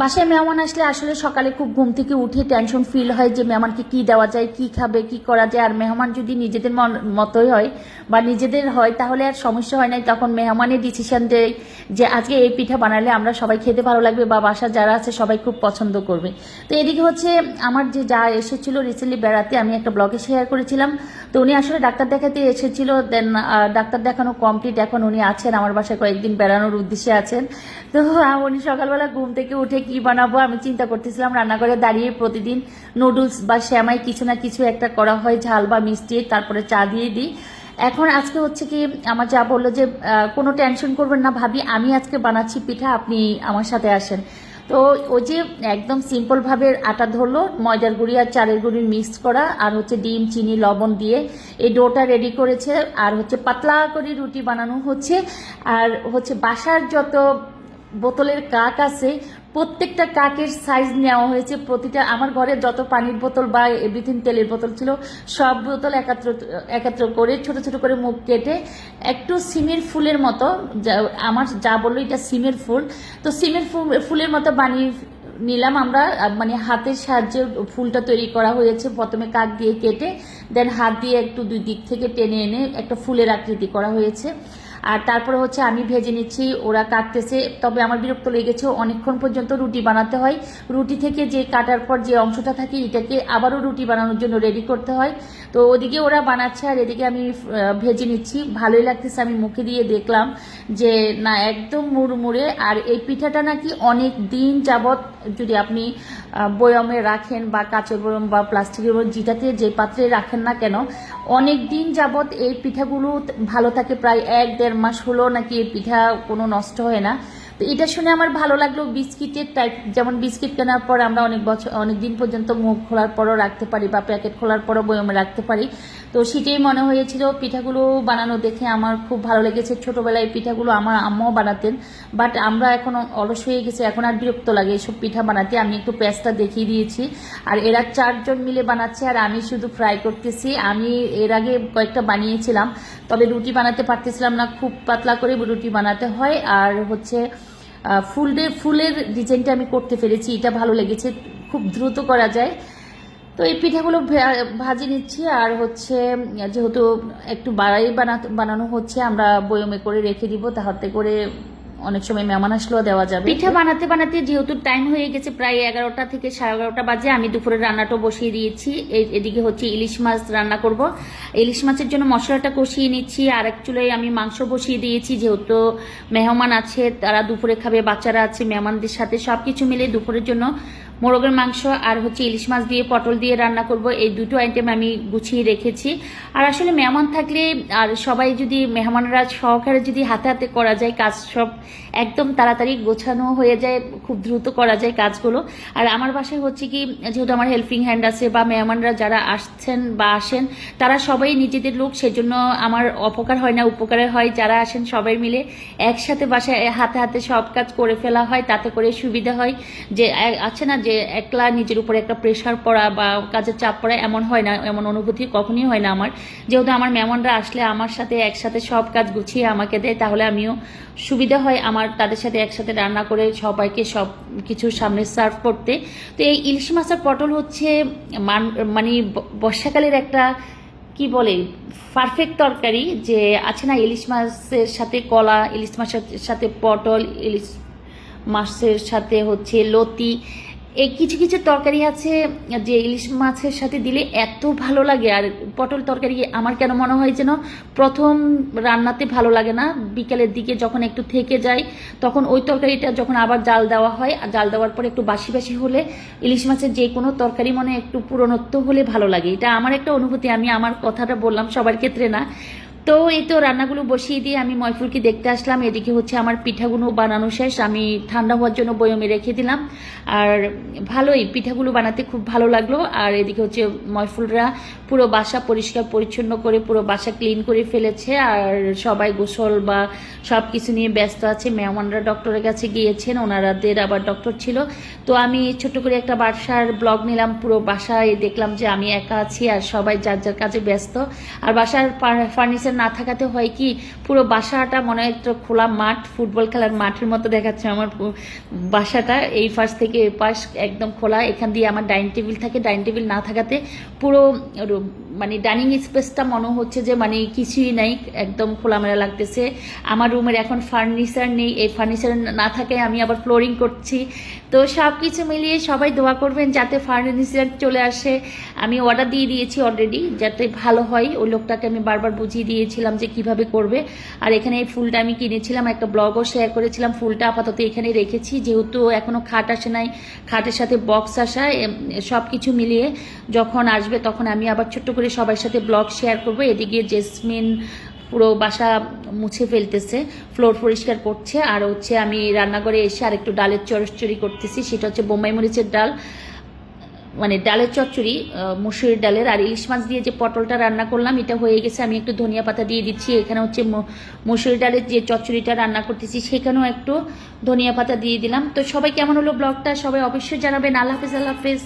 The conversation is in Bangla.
বাসায় মেহমান আসলে আসলে সকালে খুব ঘুম থেকে উঠে টেনশন ফিল হয় যে মেহমানকে কি দেওয়া যায়, কি খাবে, কি করা যায়। আর মেহমান যদি নিজেদের মতোই হয় বা নিজেদের হয় তাহলে আর সমস্যা হয় নাই। তখন মেহমানের ডিসিশন দেয় যে আজকে এই পিঠা বানালে আমরা সবাই খেতে ভালো লাগবে বা বাসা যারা আছে সবাই খুব পছন্দ করবে। তো এদিকে হচ্ছে আমার যে যা এসেছিল রিসেন্টলি বেড়াতে আমি একটা ব্লগে শেয়ার করেছিলাম। তো উনি আসলে ডাক্তার দেখাতে এসেছিল দেন ডাক্তার দেখানো কমপ্লিট এখন উনি আছেন, আমার বাসায় কয়েকদিন বেড়ানোর উদ্দেশ্যে আছেন। তো উনি সকালবেলা ঘুম থেকে উঠে কি বানাবো? আমি চিন্তা করতেছিলাম রান্নাঘরে দাঁড়িয়ে প্রতিদিন নুডলস বা শ্যামাই কিছু না কিছু একটা করা হয়, ঝাল বা মিষ্টি, তারপরে চা দিয়ে দিই। এখন আজকে হচ্ছে কি আমার যা বলল যে কোনো টেনশন করবেন না ভাবি, আমি আজকে বানাচ্ছি পিঠা, আপনি আমার সাথে আসেন। তো ওই যে একদম সিম্পল ভাবে আটা ধরলো, ময়দার গুঁড়ি আর চালের গুঁড়ি মিক্স করা, আর হচ্ছে ডিম, চিনি, লবণ দিয়ে এই ডোটা রেডি করেছে, আর হচ্ছে পাতলা করে রুটি বানানো হচ্ছে। আর হচ্ছে বাসার যত বোতলের কাক আছে প্রত্যেকটা কাকের সাইজ নেওয়া হয়েছে। প্রতিটা আমার ঘরে যত পানির বোতল বা এভরিথিং তেলের বোতল ছিল, সব বোতল একাত্র একাত্র করে ছোট ছোট করে মুখ কেটে একটু সিমের ফুলের মতো আমার যা বলল এটা সিমের ফুল। তো সিমের ফুল- ফুলের মতো বানিয়ে নিলাম আমরা। মানে হাতের সাহায্যে ফুলটা তৈরি করা হয়েছে। প্রথমে কাক দিয়ে কেটে দেন হাত দিয়ে একটু দুই দিক থেকে টেনে এনে একটা ফুলের আকৃতি করা হয়েছে। আর তারপরে হচ্ছে আমি ভেজে নিচ্ছি, ওরা কাটতেছে। তবে আমার বিরক্ত লেগেছে, অনেকক্ষণ পর্যন্ত রুটি বানাতে হয়। রুটি থেকে যে কাটার পর যে অংশটা থাকে, এটাকে আবারও রুটি বানানোর জন্য রেডি করতে হয়। তো ওদিকে ওরা বানাচ্ছে, আর এদিকে আমি ভেজে নিচ্ছি। ভালোই লাগতেছে, আমি মুখে দিয়ে দেখলাম যে, না, একদম মুড়মুড়ে। আর এই পিঠাটা নাকি অনেক দিন যাবৎ যদি আপনি বয়মে রাখেন বা কাঁচের বয়ম বা প্লাস্টিকের বয়ম, যেটাতে যে পাত্রে রাখেন না কেন, অনেক দিন যাবৎ এই পিঠাগুলো ভালো থাকে, প্রায় এক দেড় মাস হলো নাকি এই পিঠা কোনো নষ্ট হয় না। তো এটা শুনে আমার ভালো লাগল বিস্কিটের টাইপ যেমন বিস্কিট কেনার পর আমরা অনেক বছর অনেক দিন পর্যন্ত মুখ খোলার পরও রাখতে পারি বা প্যাকেট খোলার পরও বয়মে রাখতে পারি। তো সেটাই মনে হয়েছিল পিঠাগুলো বানানো দেখে আমার খুব ভালো লেগেছে। ছোটোবেলায় পিঠাগুলো আমার আম্মাও বানাতেন বাট আমরা এখন অলস হয়ে গেছে, এখন আর বিরক্ত লাগে এসব পিঠা বানাতে। আমি একটু প্যাঁচটা দেখিয়ে দিয়েছি। আর এরা চারজন মিলে বানাচ্ছে আর আমি শুধু ফ্রাই করতেছি। আমি এর আগে কয়েকটা বানিয়েছিলাম, তবে রুটি বানাতে পারতেছিলাম না, খুব পাতলা করে রুটি বানাতে হয়। আর হচ্ছে আহ, ফুলে ফুলের ডিজাইনটা আমি করতে পেরেছি এটা ভালো লেগেছে খুব দ্রুত করা যায়। তো এই পিঠাগুলো ভাজি নিচ্ছি আর হচ্ছে যেহেতু একটু বাড়াই বানানো হচ্ছে আমরা বয়মে করে রেখে দিব তাহাতে করে অনেক সময় মেহমান আসলেও দেওয়া যাবে। পিঠা বানাতে বানাতে যেহেতু টাইম হয়ে গেছে, প্রায় এগারোটা থেকে সাড়ে এগারোটা বাজে, আমি দুপুরে রান্নাটা বসিয়ে দিয়েছি। এদিকে হচ্ছে ইলিশ মাছ রান্না করব। ইলিশ মাছের জন্য মশলাটা কষিয়ে নিচ্ছি, আর এক আমি মাংস বসিয়ে দিয়েছি। যেহেতু মেহমান আছে, তারা দুপুরে খাবে, বাচ্চারা আছে, মেহমানদের সাথে সব কিছু মিলে দুপুরের জন্য মোরগের মাংস আর হচ্ছে ইলিশ মাছ দিয়ে পটল দিয়ে রান্না করব, এই দুটো আইটেম আমি গুছিয়ে রেখেছি। আর আসলে মেহমান থাকলে আর সবাই যদি মেহমানরা সহকারে যদি হাতে হাতে করা যায়, কাজ সব একদম তাড়াতাড়ি গোছানো হয়ে যায়, খুব দ্রুত করা যায় কাজগুলো। আর আমার বাসায় হচ্ছে কি, যেহেতু আমার হেল্পিং হ্যান্ড আছে বা মেহমানরা যারা আসছেন বা আসেন, তারা সবাই নিজেদের লোক, সেজন্য আমার অপকার হয় না, উপকারে হয়। যারা আসেন সবাই মিলে একসাথে বাসায় হাতে হাতে সব কাজ করে ফেলা হয়, তাতে করে সুবিধা হয়। যে আছে না যে একলা নিজের উপরে একটা প্রেশার পড়া বা কাজের চাপ পড়া এমন হয় না, এমন অনুভূতি কখনই হয় না আমার। যেহেতু আমার মেহমানরা আসলে আমার সাথে একসাথে সব কাজ গুছিয়ে আমাকে দেয়, তাহলে আমিও সুবিধা হয় আমার তাদের সাথে একসাথে রান্না করে সবাইকে সব কিছু সামনে সার্ভ করতে। তো এই ইলিশ মাছের পটল হচ্ছে মান- মানে বর্ষাকালের একটা, কি বলে পারফেক্ট তরকারি যে আছে না ইলিশ মাছের সাথে কলা, ইলিশ মাছের সাথে পটল, ইলিশ মাছের সাথে হচ্ছে লতি এই কিছু কিছু তরকারি আছে, যে ইলিশ মাছের সাথে দিলে এত ভালো লাগে, আর পটল তরকারি আমার কেন মনে হয় যেন প্রথম রান্নাতে ভালো লাগে না। বিকেলের দিকে যখন একটু থেকে যায়, তখন ওই তরকারিটা যখন আবার জাল দেওয়া হয়, আর জাল দেওয়ার পরে একটু বাসি বাসি হলে ইলিশ মাছের যে কোনো তরকারি মনে একটু পুরনত্ব হলে ভালো লাগে। এটা আমার একটা অনুভূতি, আমি আমার কথাটা বললাম সবার ক্ষেত্রে না। তো এই তো রান্নাগুলো বসিয়ে দিয়ে আমি ময়ফুলকে দেখতে আসলাম। এদিকে হচ্ছে আমার পিঠাগুলো বানানো শেষ। আমি ঠান্ডা হওয়ার জন্য বয়মে রেখে দিলাম। আর ভালোই, পিঠাগুলো বানাতে খুব ভালো লাগল। আর এদিকে হচ্ছে ময়ফুলরা পুরো বাসা পরিষ্কার পরিচ্ছন্ন করে, পুরো বাসা ক্লিন করে ফেলেছে। আর সবাই গোসল বা সব কিছু নিয়ে ব্যস্ত আছে। মেহমানরা ডক্টরের কাছে গিয়েছেন, ওনারাদের আবার ডক্টর ছিল। তো আমি ছোট্ট করে একটা বাসার ব্লগ নিলাম। পুরো বাসায় দেখলাম যে আমি একা আছি আর সবাই যার যার কাজে ব্যস্ত। আর বাসার ফার্নিচার না থাকাতে হয় কি, পুরো বাসাটা মনে হয় একটা খোলা মাঠ, ফুটবল খেলার মাঠের মতো দেখাচ্ছে আমার বাসাটা। এই পাশ থেকে এই পাশ একদম খোলা। এখান দিয়ে আমার ডাইনিং টেবিল থাকে। ডাইনিং টেবিল না থাকাতে পুরো মানে ডাইনিং স্পেসটা মনে হচ্ছে যে মানে কিছুই নাই, একদম খোলামেলা লাগতেছে। আমার রুমের এখন ফার্নিচার নেই, এই ফার্নিচার না থাকে আমি আবার ফ্লোরিং করছি। তো সব কিছু মিলিয়ে সবাই দোয়া করবেন যাতে ফার্নিচার চলে আসে। আমি অর্ডার দিয়ে দিয়েছি অলরেডি যাতে ভালো হয়। ওই লোকটাকে আমি বারবার বুঝিয়ে দিয়েছিলাম যে কীভাবে করবে। আর এখানে এই ফুলটা আমি কিনেছিলাম, একটা ব্লগও শেয়ার করেছিলাম। ফুলটা আপাতত এখানে রেখেছি। যেহেতু এখনও খাট আসে নাই, খাটের সাথে বক্স আসা সব কিছু মিলিয়ে যখন আসবে তখন আমি আবার ছোট্ট করে সবার সাথে ব্লগ শেয়ার করব। এদিকে জেসমিন পুরো বাসা মুছে ফেলতেছে, ফ্লোর পরিষ্কার করছে। আর হচ্ছে আমি রান্নাঘরে এসে আর একটু ডালের চরচড়ি করতেছি, সেটা হচ্ছে বোম্বাই মরিচের ডাল। মানে ডালের চচ্চড়ি মুসুরির ডালের। আর ইলিশ মাছ দিয়ে যে পটলটা রান্না করলাম, এটা হয়ে গেছে। আমি একটু ধনিয়া পাতা দিয়ে দিচ্ছি। এখানে হচ্ছে মু- মুসুরি ডালের যে চচ্চড়িটা রান্না করতেছি, সেখানেও একটু ধনিয়া পাতা দিয়ে দিলাম। তো সবাই কেমন হলো ব্লগটা? সবাই অবশ্যই জানাবেন। আল্লাহ হাফেজ আল্লাহ হাফেজ।